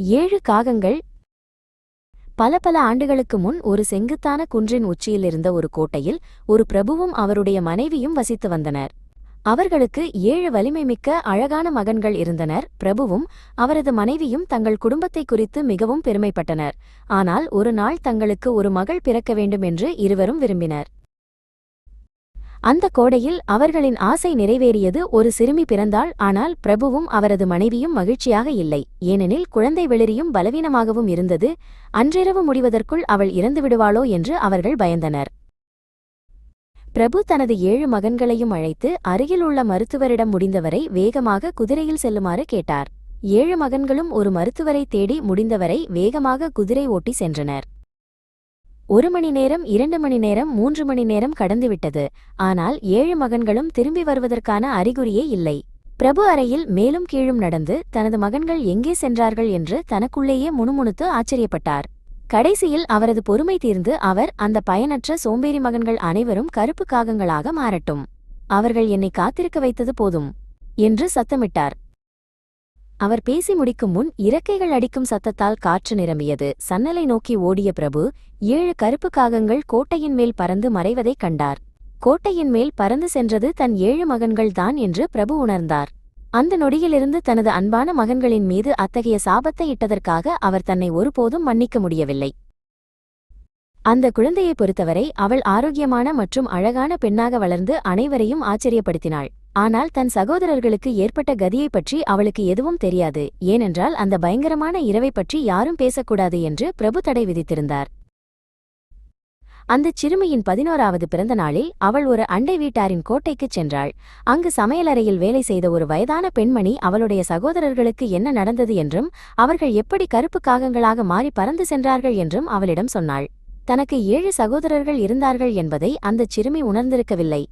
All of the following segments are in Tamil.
ஏழு காகங்கள். பல பல ஆண்டுகளுக்கு முன் ஒரு செங்குத்தான குன்றின் உச்சியில் இருந்த ஒரு கோட்டையில் ஒரு பிரபுவும் அவருடைய மனைவியும் வசித்து வந்தனர். அவர்களுக்கு ஏழு வலிமை மிக்க அழகான மகன்கள் இருந்தனர். பிரபுவும் அவரது மனைவியும் தங்கள் குடும்பத்தை குறித்து மிகவும் பெருமைப்பட்டனர். ஆனால் ஒரு நாள் தங்களுக்கு ஒரு மகள் பிறக்க வேண்டும் என்று இருவரும் விரும்பினர். அந்த கோடையில் அவர்களின் ஆசை நிறைவேறியது ஒரு சிறுமி பிறந்தாள். ஆனால் பிரபுவும் அவரது மனைவியும் மகிழ்ச்சியாக இல்லை. ஏனெனில் குழந்தை வெளிரியும் பலவீனமாகவும் இருந்தது. அன்றிரவு முடிவதற்குள் அவள் இறந்து விடுவாளோ என்று அவர்கள் பயந்தனர். பிரபு தனது ஏழு மகன்களையும் அழைத்து அருகில் உள்ள மருத்துவரிடம் முடிந்தவரை வேகமாக குதிரையில் செல்லுமாறு கேட்டார். ஏழு மகன்களும் ஒரு மருத்துவரை தேடி முடிந்தவரை வேகமாக குதிரை ஓட்டி சென்றனர். ஒரு மணி நேரம் இரண்டு மணி நேரம் மூன்று மணி நேரம் கடந்துவிட்டது. ஆனால் ஏழு மகன்களும் திரும்பி வருவதற்கான அறிகுறியே இல்லை. பிரபு அறையில் மேலும் கீழும் நடந்து தனது மகன்கள் எங்கே சென்றார்கள் என்று தனக்குள்ளேயே முணுமுணுத்து ஆச்சரியப்பட்டார். கடைசியில் அவரது பொறுமை தீர்ந்து அவர் அந்த பயனற்ற சோம்பேறி மகன்கள் அனைவரும் கருப்பு காகங்களாக மாறட்டும். அவர்கள் என்னை காத்திருக்க வைத்தது போதும் என்று சத்தமிட்டார். அவர் பேசி முடிக்கும் முன் இறக்கைகள் அடிக்கும் சத்தத்தால் காற்று நிரம்பியது. சன்னலை நோக்கி ஓடிய பிரபு ஏழு கருப்பு காகங்கள் கோட்டையின் மேல் பறந்து மறைவதைக் கண்டார். கோட்டையின் மேல் பறந்து சென்றது தன் ஏழு மகன்கள்தான் என்று பிரபு உணர்ந்தார். அந்த நொடியிலிருந்து தனது அன்பான மகன்களின் மீது அத்தகைய சாபத்தை இட்டதற்காக அவர் தன்னை ஒருபோதும் மன்னிக்க முடியவில்லை. அந்த குழந்தையை பொறுத்தவரை அவள் ஆரோக்கியமான மற்றும் அழகான பெண்ணாக வளர்ந்து அனைவரையும் ஆச்சரியப்படுத்தினாள். ஆனால் தன் சகோதரர்களுக்கு ஏற்பட்ட கதியை பற்றி அவளுக்கு எதுவும் தெரியாது. ஏனென்றால் அந்த பயங்கரமான இரவை பற்றி யாரும் பேசக்கூடாது என்று பிரபு தடை விதித்திருந்தார். அந்தச் சிறுமியின் பதினோராவது பிறந்த நாளில் அவள் ஒரு அண்டை வீட்டாரின் கோட்டைக்குச் சென்றாள். அங்கு சமையலறையில் வேலை செய்த ஒரு வயதான பெண்மணி அவளுடைய சகோதரர்களுக்கு என்ன நடந்தது என்றும் அவர்கள் எப்படி கருப்பு காகங்களாக மாறி பறந்து சென்றார்கள் என்றும் அவளிடம் சொன்னாள். தனக்கு ஏழு சகோதரர்கள் இருந்தார்கள் என்பதை அந்தச் சிறுமி உணர்ந்திருக்கவில்லை.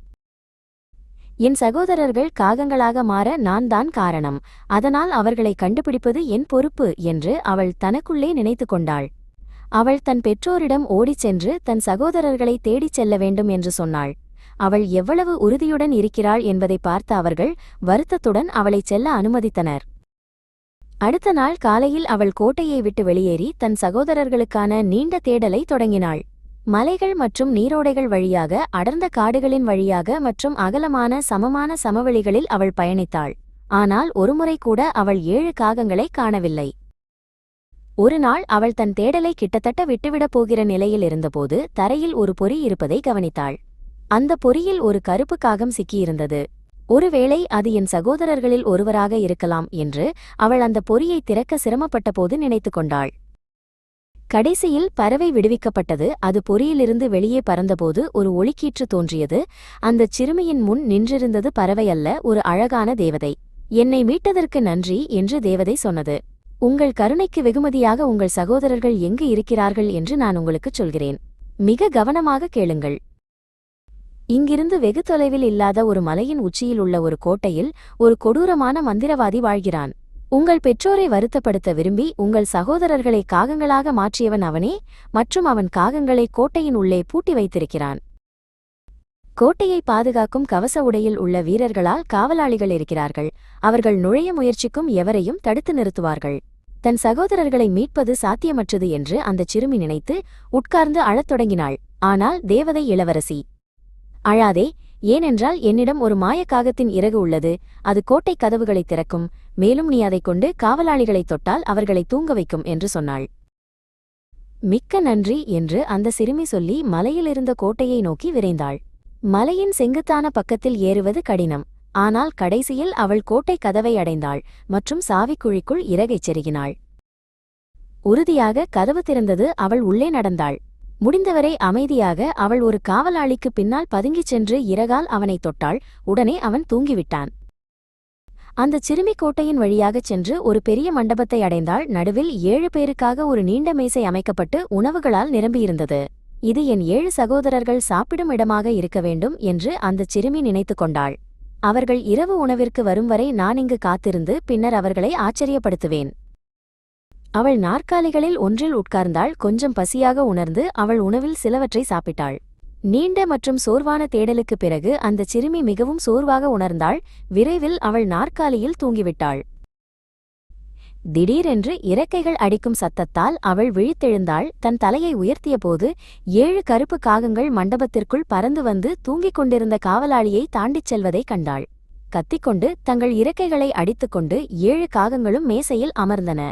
என் சகோதரர்கள் காகங்களாக மாற நான் தான் காரணம். அதனால் அவர்களை கண்டுபிடிப்பது என் பொறுப்பு என்று அவள் தனக்குள்ளே நினைத்து கொண்டாள். அவள் தன் பெற்றோரிடம் ஓடிச் சென்று தன் சகோதரர்களை தேடிச் செல்ல வேண்டும் என்று சொன்னாள். அவள் எவ்வளவு உறுதியுடன் இருக்கிறாள் என்பதை பார்த்த அவர்கள் வருத்தத்துடன் அவளைச் செல்ல அனுமதித்தனர். அடுத்த நாள் காலையில் அவள் கோட்டையை விட்டு வெளியேறி தன் சகோதரர்களுக்கான நீண்ட தேடலை தொடங்கினாள். மலைகள் மற்றும் நீரோடைகள் வழியாக அடர்ந்த காடுகளின் வழியாக மற்றும் அகலமான சமமான சமவெளிகளில் அவள் பயணித்தாள். ஆனால் ஒருமுறை கூட அவள் ஏழு காகங்களை காணவில்லை. ஒரு நாள் அவள் தன் தேடலை கிட்டத்தட்ட விட்டுவிடப் போகிற நிலையில் இருந்தபோது தரையில் ஒரு பொறி இருப்பதை கவனித்தாள். அந்த பொறியில் ஒரு கருப்பு காகம் சிக்கியிருந்தது. ஒருவேளை அது என் சகோதரர்களில் ஒருவராக இருக்கலாம் என்று அவள் அந்த பொறியை திறக்க சிரமப்பட்டபோது நினைத்து கொண்டாள். கடைசியில் பறவை விடுவிக்கப்பட்டது. அது பொறியிலிருந்து வெளியே பறந்தபோது ஒரு ஒளிக்கீற்று தோன்றியது. அந்தச் சிறுமியின் முன் நின்றிருந்தது பறவை அல்ல ஒரு அழகான தேவதை. என்னை மீட்டதற்கு நன்றி என்று தேவதை சொன்னது. உங்கள் கருணைக்கு வெகுமதியாக உங்கள் சகோதரர்கள் எங்கு இருக்கிறார்கள் என்று நான் உங்களுக்குச் சொல்கிறேன். மிக கவனமாக கேளுங்கள். இங்கிருந்து வெகு தொலைவில் இல்லாத ஒரு மலையின் உச்சியில் உள்ள ஒரு கோட்டையில் ஒரு கொடூரமான மந்திரவாதி வாழ்கிறான். உங்கள் பெற்றோரை வருத்தப்படுத்த விரும்பி உங்கள் சகோதரர்களை காகங்களாக மாற்றியவன் அவனே மற்றும் அவன் காகங்களை கோட்டையின் உள்ளே பூட்டி வைத்திருக்கிறான். கோட்டையை பாதுகாக்கும் கவச உடையில் உள்ள வீரர்களால் காவலாளிகள் இருக்கிறார்கள். அவர்கள் நுழைய முயற்சிக்கும் எவரையும் தடுத்து நிறுத்துவார்கள். தன் சகோதரர்களை மீட்பது சாத்தியமற்றது என்று அந்தச் சிறுமி நினைத்து உட்கார்ந்து அழத் தொடங்கினாள். ஆனால் தேவதை இளவரசி அழாதே ஏனென்றால் என்னிடம் ஒரு மாயக்காகத்தின் இறகு உள்ளது அது கோட்டை கதவுகளை திறக்கும் மேலும் நீ அதைக் கொண்டு காவலாளிகளை தொட்டால் அவர்களை தூங்க வைக்கும் என்று சொன்னாள். மிக்க நன்றி என்று அந்த சிறுமி சொல்லி மலையிலிருந்த கோட்டையை நோக்கி விரைந்தாள். மலையின் செங்குத்தான பக்கத்தில் ஏறுவது கடினம் ஆனால் கடைசியில் அவள் கோட்டை கதவை அடைந்தாள் மற்றும் சாவிக்குழிக்குள் இறகைச் செருகினாள். உறுதியாக கதவு திறந்தது அவள் உள்ளே நடந்தாள். முடிந்தவரை அமைதியாக அவள் ஒரு காவலாளிக்கு பின்னால் பதுங்கிச் சென்று இறகால் அவனை தொட்டாள். உடனே அவன் தூங்கிவிட்டான். அந்தச் சிறுமி கோட்டையின் வழியாகச் சென்று ஒரு பெரிய மண்டபத்தை அடைந்தாள். நடுவில் ஏழு பேருக்காக ஒரு நீண்ட மேசை அமைக்கப்பட்டு உணவுகளால் நிரம்பியிருந்தது. இது என் ஏழு சகோதரர்கள் சாப்பிடும் இடமாக இருக்க வேண்டும் என்று அந்தச் சிறுமி நினைத்துக் கொண்டாள். அவர்கள் இரவு உணவிற்கு வரும் வரை நான் இங்கு காத்திருந்து பின்னர் அவர்களை ஆச்சரியப்படுத்துவேன். அவள் நாற்காலிகளில் ஒன்றில் உட்கார்ந்தாள். கொஞ்சம் பசியாக உணர்ந்து அவள் உணவில் சிலவற்றை சாப்பிட்டாள். நீண்ட மற்றும் சோர்வான தேடலுக்குப் பிறகு அந்தச் சிறுமி மிகவும் சோர்வாக உணர்ந்தாள். விரைவில் அவள் நாற்காலியில் தூங்கிவிட்டாள். திடீரென்று இறக்கைகள் அடிக்கும் சத்தத்தால் அவள் விழித்தெழுந்தாள். தன் தலையை உயர்த்தியபோது ஏழு கருப்பு காகங்கள் மண்டபத்திற்குள் பறந்து வந்து தூங்கிக் கொண்டிருந்த காவலாளியை தாண்டிச் செல்வதைக் கண்டாள். கத்திக்கொண்டு தங்கள் இறக்கைகளை அடித்துக்கொண்டு ஏழு காகங்களும் மேசையில் அமர்ந்தன.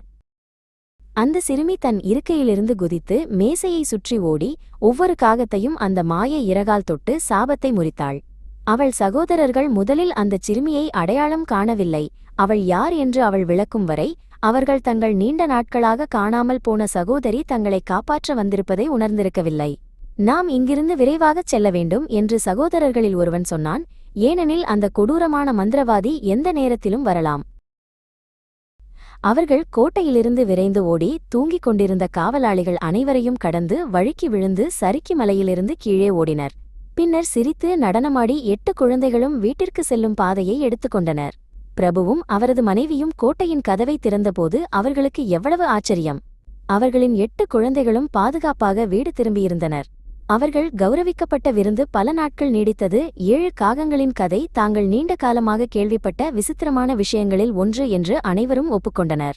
அந்த சிறுமி தன் இருக்கையிலிருந்து குதித்து மேசையை சுற்றி ஓடி ஒவ்வொரு காகத்தையும் அந்த மாய இறகால் தொட்டு சாபத்தை முறித்தாள். அவள் சகோதரர்கள் முதலில் அந்தச் சிறுமியை அடையாளம் காணவில்லை. அவள் யார் என்று அவள் விளக்கும் வரை அவர்கள் தங்கள் நீண்ட நாட்களாக காணாமல் போன சகோதரி தங்களை காப்பாற்ற வந்திருப்பதை உணர்ந்திருக்கவில்லை. நாம் இங்கிருந்து விரைவாகச் செல்ல வேண்டும் என்று சகோதரர்களில் ஒருவன் சொன்னான். ஏனெனில் அந்த கொடூரமான மந்திரவாதி எந்த நேரத்திலும் வரலாம். அவர்கள் கோட்டையிலிருந்து விரைந்து ஓடி தூங்கிக் கொண்டிருந்த காவலாளிகள் அனைவரையும் கடந்து வழுக்கி விழுந்து சறுக்கி மலையிலிருந்து கீழே ஓடினர். பின்னர் சிரித்து நடனமாடி எட்டு குழந்தைகளும் வீட்டிற்கு செல்லும் பாதையை எடுத்துக்கொண்டனர் பிரபுவும் அவரது மனைவியும் கோட்டையின் கதவை திறந்தபோது அவர்களுக்கு எவ்வளவு ஆச்சரியம். அவர்களின் எட்டு குழந்தைகளும் பாதுகாப்பாக வீடு திரும்பியிருந்தனர். அவர்கள் கௌரவிக்கப்பட்ட விருந்து பல நாட்கள் நீடித்தது. ஏழு காகங்களின் கதை தாங்கள் நீண்ட காலமாக கேள்விப்பட்ட விசித்திரமான விஷயங்களில் ஒன்று என்று அனைவரும் ஒப்புக்கொண்டனர்.